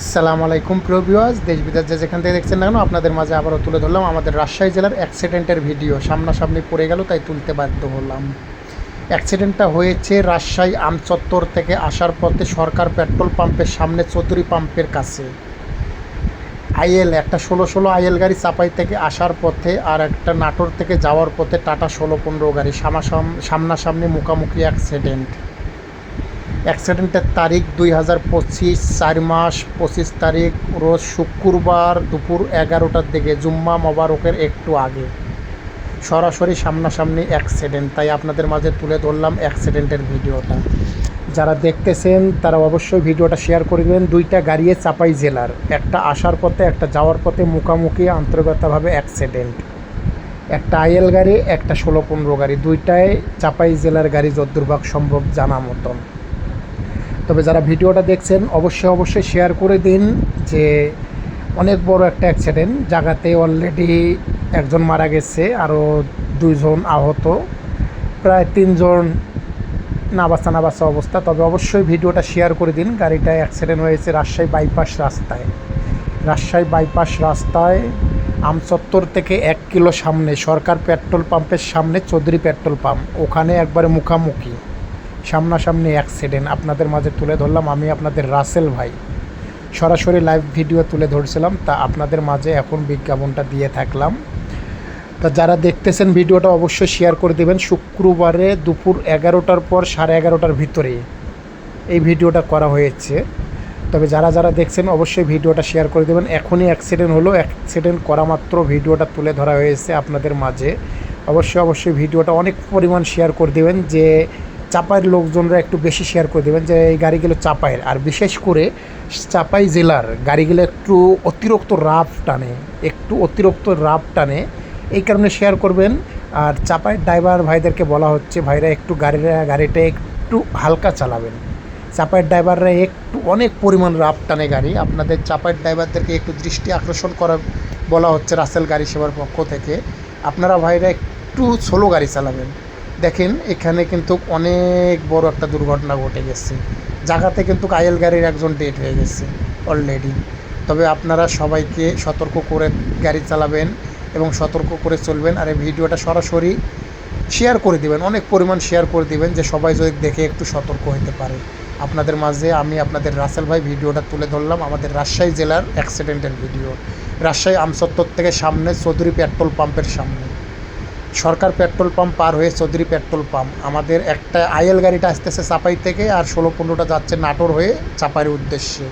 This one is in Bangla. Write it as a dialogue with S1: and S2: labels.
S1: সালাম আলাইকুম ভিউয়ার্স দেশ বিদেশ যে যেখান থেকে দেখছেন না কেন, আপনাদের মাঝে আবারও তুলে ধরলাম আমাদের রাজশাহী জেলার অ্যাক্সিডেন্টের ভিডিও সামনাসামনি পড়ে গেল, তাই তুলতে বাধ্য হলাম। অ্যাক্সিডেন্টটা হয়েছে রাজশাহী আমচত্বর থেকে আসার পথে সরকার পেট্রোল পাম্পের সামনে চৌধুরী পাম্পের কাছে। আইএল, একটা ষোলো ষোলো আইএল গাড়ি চাপাই থেকে আসার পথে আর একটা নাটোর থেকে যাওয়ার পথে টাটা ষোলো পনেরো গাড়ি। সামনাসামনি মুখামুখি অ্যাক্সিডেন্ট অ্যাক্সিডেন্টের তারিখ দুই হাজার পঁচিশ, চার মাস পঁচিশ তারিখ, রোজ শুক্রবার দুপুর এগারোটার দিকে জুম্মা মোবারকের একটু আগে। সরাসরি সামনাসামনি অ্যাক্সিডেন্ট, তাই আপনাদের মাঝে তুলে ধরলাম অ্যাক্সিডেন্টের ভিডিওটা। যারা দেখতেছেন, তারা অবশ্যই ভিডিওটা শেয়ার করে দেবেন দুইটা গাড়িয়ে চাপাই জেলার, একটা আসার পথে, একটা যাওয়ার পথে মুখামুখি আন্তর্গতভাবে অ্যাক্সিডেন্ট। একটা আইএল গাড়ি, একটা ষোলো পনেরো গাড়ি, দুইটাই চাপাই জেলার গাড়ি যদ্দুর্ভাগ সম্ভব জানা মতন। তবে যারা ভিডিওটা দেখছেন, অবশ্যই অবশ্যই শেয়ার করে দিন যে অনেক বড় একটা অ্যাক্সিডেন্ট জায়গাতে অলরেডি একজন মারা গেছে আরও দুইজন আহত, প্রায় তিনজন নাবাসা নাবাসা অবস্থা। তবে অবশ্যই ভিডিওটা শেয়ার করে দিন, গাড়িটা অ্যাক্সিডেন্ট হয়েছে রাজশাহী বাইপাস রাস্তায়। রাজশাহী বাইপাস রাস্তায় আমচত্বর থেকে এক কিলো সামনে, সরকার পেট্রোল পাম্পের সামনে চৌধুরী পেট্রোল পাম্প ওখানে একবারে মুখামুখি। সামনাসামনি অ্যাক্সিডেন্ট আপনাদের মাঝে তুলে ধরলাম। আমি আপনাদের রাসেল ভাই। সরাসরি লাইভ ভিডিও তুলে ধরছিলাম, তা আপনাদের মাঝে এখন বিজ্ঞাপনটা দিয়ে থাকলাম। তা যারা দেখতেছেন ভিডিওটা অবশ্যই শেয়ার করে দেবেন। শুক্রবারে দুপুর এগারোটার পর সাড়ে এগারোটার ভিতরে এই ভিডিওটা করা হয়েছে। তবে যারা যারা দেখছেন অবশ্যই ভিডিওটা শেয়ার করে দেবেন। এখনই অ্যাক্সিডেন্ট হলো অ্যাক্সিডেন্ট করা মাত্র ভিডিওটা তুলে ধরা হয়েছে আপনাদের মাঝে। অবশ্যই অবশ্যই ভিডিওটা অনেক পরিমাণ শেয়ার করে দেবেন যে চাপাইয়ের লোকজনরা একটু বেশি শেয়ার করে দেবেন যে এই গাড়িগুলো চাপাইয়ের। আর বিশেষ করে চাপাই জেলার গাড়িগুলো একটু অতিরিক্ত রাফ টানে, একটু অতিরিক্ত রাফ টানে, এই কারণে শেয়ার করবেন। আর চাপাই ড্রাইভার ভাইদেরকে বলা হচ্ছে, ভাইরা একটু গাড়িটা গাড়িটা একটু হালকা চালাবেন। চাপাইয়ের ড্রাইভাররা একটু অনেক পরিমাণ রাফ টানে গাড়ি। আপনাদের চাপাইয়ের ড্রাইভারদেরকে একটু দৃষ্টি আকর্ষণ করা বলা হচ্ছে রাসেল গাড়ি সেবার পক্ষ থেকে। আপনারা ভাইরা একটু স্লো গাড়ি চালাবেন। দেখেন, এখানে কিন্তু অনেক বড় একটা দুর্ঘটনা ঘটে গেছে। জায়গাতে কিন্তু আইএল গাড়ির একজন ডেট হয়ে গেছে অলরেডি তবে আপনারা সবাইকে সতর্ক করে গাড়ি চালাবেন এবং সতর্ক করে চলবেন আর এই ভিডিওটা সরাসরি শেয়ার করে দিবেন, অনেক পরিমাণ শেয়ার করে দিবেন যে সবাই যদি দেখে একটু সতর্ক হতে পারে। আপনাদের মাঝে আমি আপনাদের রাসেল ভাই ভিডিওটা তুলে ধরলাম, আমাদের রাজশাহী জেলার অ্যাক্সিডেন্টের ভিডিও রাজশাহী আমসত্তর থেকে সামনে চৌধুরী পেট্রোল পাম্পের সামনে। সরকার পেট্রোল পাম্প পার হয়ে চৌধুরী পেট্রোল পাম্প। আমাদের একটা আইএল গাড়িটা আসতেছে চাপাই থেকে আর ষোলো পনেরোটা যাচ্ছে নাটোর হয়ে চাপাইয়ের উদ্দেশ্যে।